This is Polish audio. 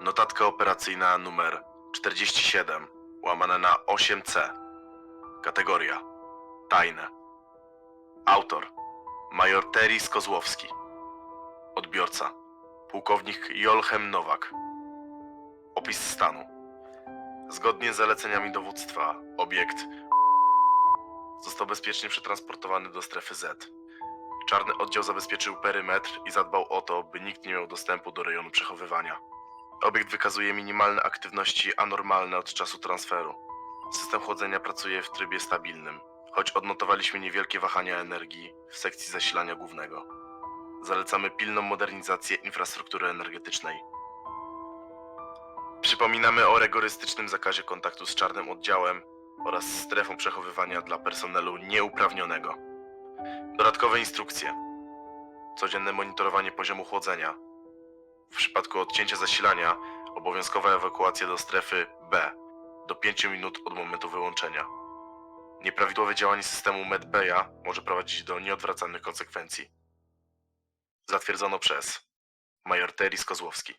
Notatka operacyjna numer 47, łamane na 8C. Kategoria tajne. Autor major Teris Kozłowski. Odbiorca pułkownik Jolchem Nowak. Opis stanu. Zgodnie z zaleceniami dowództwa, obiekt został bezpiecznie przetransportowany do strefy Z. Czarny oddział zabezpieczył perymetr i zadbał o to, by nikt nie miał dostępu do rejonu przechowywania. Obiekt wykazuje minimalne aktywności anormalne od czasu transferu. System chłodzenia pracuje w trybie stabilnym, choć odnotowaliśmy niewielkie wahania energii w sekcji zasilania głównego. Zalecamy pilną modernizację infrastruktury energetycznej. Przypominamy o rygorystycznym zakazie kontaktu z czarnym oddziałem oraz strefą przechowywania dla personelu nieuprawnionego. Dodatkowe instrukcje. Codzienne monitorowanie poziomu chłodzenia. W przypadku odcięcia zasilania obowiązkowa ewakuacja do strefy B do 5 minut od momentu wyłączenia. Nieprawidłowe działanie systemu MedBaya może prowadzić do nieodwracalnych konsekwencji. Zatwierdzono przez major Teris Kozłowski.